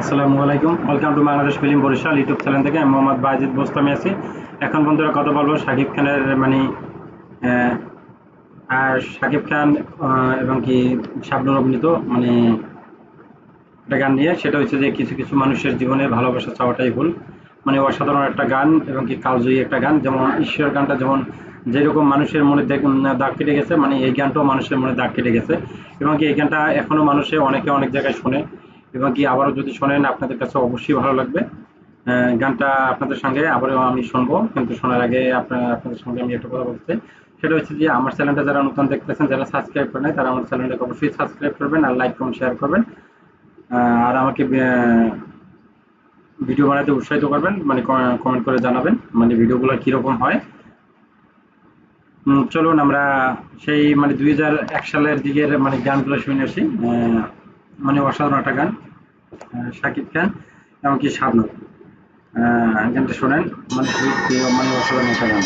আসসালামু আলাইকুম। Welcome to Bangladesh film Barishal YouTube channel থেকে আমি মোহাম্মদ বাজিদ বোস্তামি আছি। এখন পর্যন্ত কথা বলব শাকিব খানের মানে আর শাকিব খান এবং কি শাবনুর অভিনীত মানে একটা গান নিয়ে, সেটা হচ্ছে যে কিছু কিছু মানুষের জীবনে ভালোবাসা চাওয়াটাই ভুল। মানে অসাধারণ একটা গান এবং কি কালজয়ী একটা গান, যেমন ঈশ্বর গানটা যেমন যেরকম মানুষের মনে দাগ কেটে গেছে মানে এই গানটাও মানুষের মনে দাগ কেটে গেছে। এবং কি এই গানটা এখনও মানুষে অনেকে অনেক জায়গায় শোনে। এবং কি আবারও যদি শোনেন, আপনাদের কাছে অবশ্যই ভালো লাগবে। গানটা আপনাদের সঙ্গে আবারও আমি শুনব, কিন্তু শোনার আগে আপনার, আপনাদের সঙ্গে আমি একটা কথা বলতে সেটা হচ্ছে যে, আমার চ্যানেলটা যারা নতুন দেখতেছেন, যারা সাবস্ক্রাইব করেন তারা আমার চ্যানেলটাকে অবশ্যই সাবস্ক্রাইব করবেন আর লাইক কমেন্ট শেয়ার করবেন। আর আমাকে ভিডিও বানাতে উৎসাহিত করবেন মানে কমেন্ট করে জানাবেন মানে ভিডিওগুলো কীরকম হয়। চলুন আমরা সেই মানে দুই হাজার এক সালের দিকের মানে গানগুলো শুনে আসি। মানে অসাধারণ একটা গান। শাকিব খান এমনকি শাবনূর। আহ, গানটা শোনেন। মানে খুবই প্রিয়, মানে অসাধারণ একটা গান।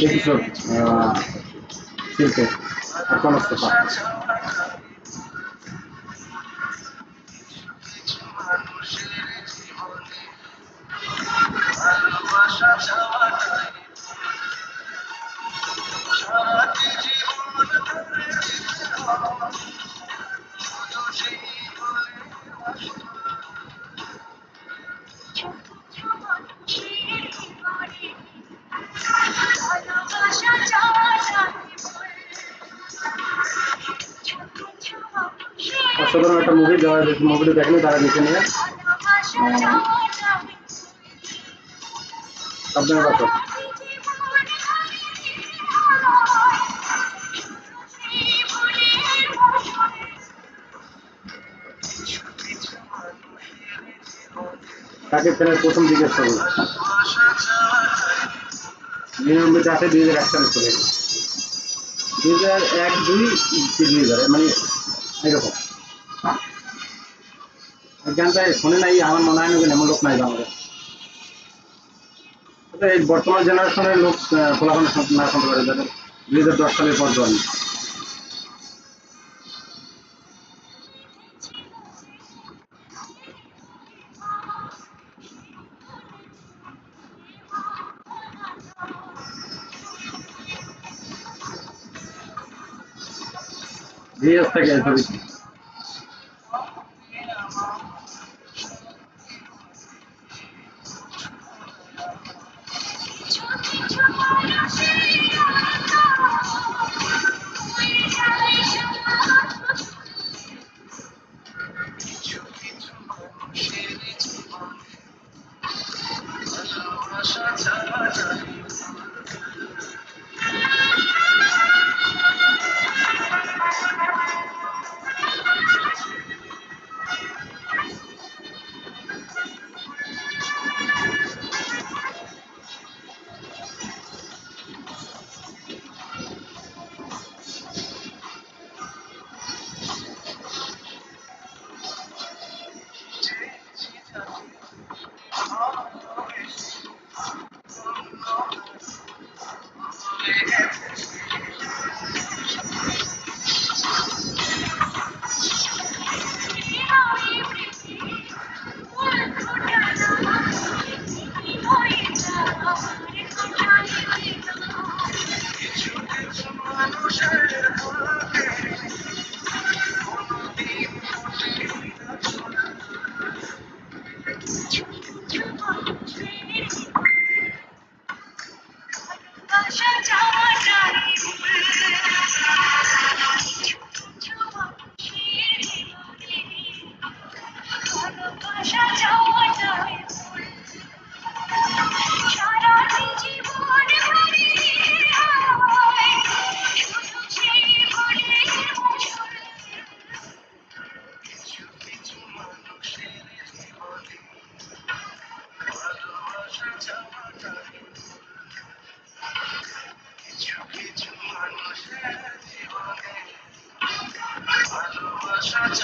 দেখিস শিল্পে কোন অসাধারণ একটা মুভি যারা মুভিটা দেখেনি, তারা দেখে নিয়ে। আপনার কথা শাকিব খানের প্রথম ছবি ভালোবাসা চাওয়াটাই নিরানব্বইতে দুই হাজার এক সালে চলে গেছে দুই হাজার এক দুই দুই হাজার মানে এরকম। এই গানটা শোনে নাই, আমার মনে হয় না এমন লোক নাই আমাদের। এই বর্তমান জেনারেশনের লোক ফলাফল না শুনতে পারে যাদের দুই হাজার দশ সালের পর জন্ম। এই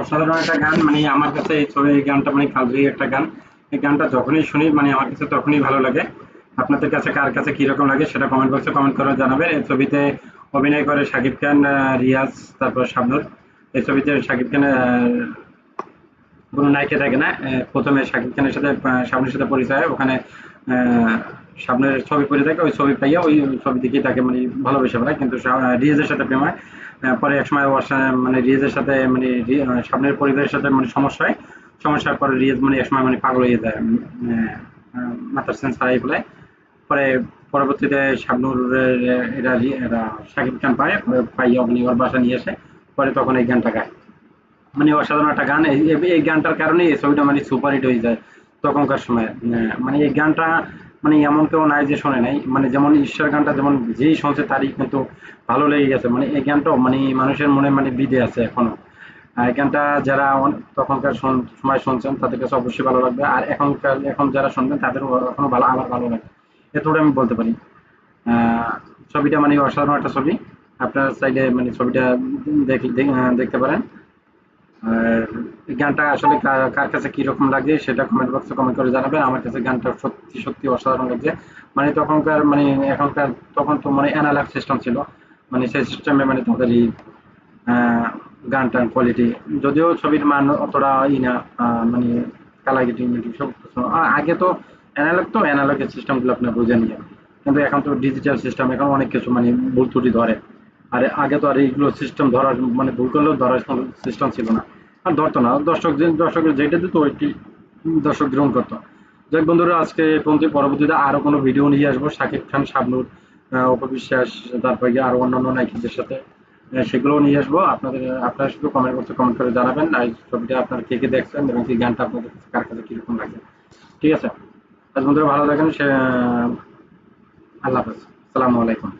অসাধারণ একটা গান মানে আমার কাছে এই ছবি, এই গানটা মানে কালজয়ী একটা গান। এই গানটা যখনই শুনি মানে আমার কাছে তখনই ভালো লাগে। আপনাদের কাছে কার কাছে কীরকম লাগে সেটা কমেন্ট বক্সে কমেন্ট করে জানাবেন। এই ছবিতে অভিনয় করে শাকিব খান রিয়াজ, তারপর শাবনুর। এই ছবিতে শাকিব খান কোনো নায়িকা থাকে না। প্রথমে শাকিব খানের সাথে শাবনুর সাথে পরিচয় ওখানে শাবনুরের ছবি পড়ে থাকে ওই ছবি পাইয়া ওই ছবি দেখেই তাকে মানে ভালোবেসে ফেলায় কিন্তু রিয়াজের সাথে প্রেম হয়। পরে একসময় ওর মানে রিয়াজের সাথে মানে রি- আহ, শাবনুরের পরিবারের সাথে মানে সমস্যা হয়। সমস্যার পরে রিয়াজ মানে একসময় মানে পাগল হয়ে যায় মাথার সেন্স হারিয়ে ফেলায় পরে পরবর্তীতে শাবনুর এরা এরা শাকিব খান পায় পরে পাইয়া অগ্নি ওর বাসা নিয়ে আসে। পরে তখন এই গানটা গায়। মানে অসাধারণ একটা গান। এই গানটার কারণে এই ছবিটা মানে সুপার হিট হয়ে যায় তখনকার সময়। মানে এই গানটা মানে এমন কেউ নাই যে শোনে নাই। মানে যেমন ঈশ্বর গানটা যেমন যেই শুনছে তারই কিন্তু ভালো লেগে গেছে। মানে এই গানটাও মানে মানুষের মনে মানে বিদে আছে এখনও। আর এই গানটা যারা তখনকার সময় শুনছেন তাদের কাছে অবশ্যই ভালো লাগবে। আর এখনকার এখন যারা শুনবেন তাদের এখনও ভালো আমার ভালো লাগে। এতটা আমি বলতে পারি। ছবিটা মানে অসাধারণ একটা ছবি। আপনার চাইলে মানে ছবিটা দেখ- দেখ- দেখতে পারেন। গানটা আসলে কার কাছে কীরকম লাগে সেটা কমেন্ট বক্সে কমেন্ট করে জানাবেন। আমার কাছে গানটা সত্যি সত্যি অসাধারণ লাগছে। মানে তখনকার মানে এখনকার তখন তো মানে অ্যানালগ সিস্টেম ছিল। মানে সেই সিস্টেমে মানে তাদের এই আহ, গানটার কোয়ালিটি যদিও ছবির মান অতটা ই না মানে কালার গেটিং সব আগে তো অ্যানালগ তো অ্যানালগের সিস্টেমগুলো আপনার বুঝে নিয়ে কিন্তু এখন তো ডিজিটাল সিস্টেম এখন অনেক কিছু মানে ভুল ত্রুটি ধরে। আর আগে তো আর এইগুলো সিস্টেম ধরার মানে ভুল করলেও ধরার সিস্টেম ছিল না। আর ধরতো না। দর্শক দর্শকের যেটা দিত ওইটি দর্শক গ্রহণ করতো। যাক বন্ধুরা আজকে পর্যন্ত পরবর্তীতে আরও কোনো ভিডিও নিয়ে আসব। শাকিব খান শাবনুর অপবিশ্বাস তারপরে গিয়ে আরও অন্যান্য নায়িকদের সাথে আহ, সেগুলোও নিয়ে আসব। আপনাদের আপনারা শুধু কমেন্ট করতে কমেন্ট করে জানাবেন আর ছবিটা আপনারা কে কে দেখছেন এবং কি গানটা আপনাদের কার কাছে কীরকম লাগছে। ঠিক আছে? আজ বন্ধুরা ভালো থাকেন সে আল্লাহ হাফেজ। আসসালামু আলাইকুম।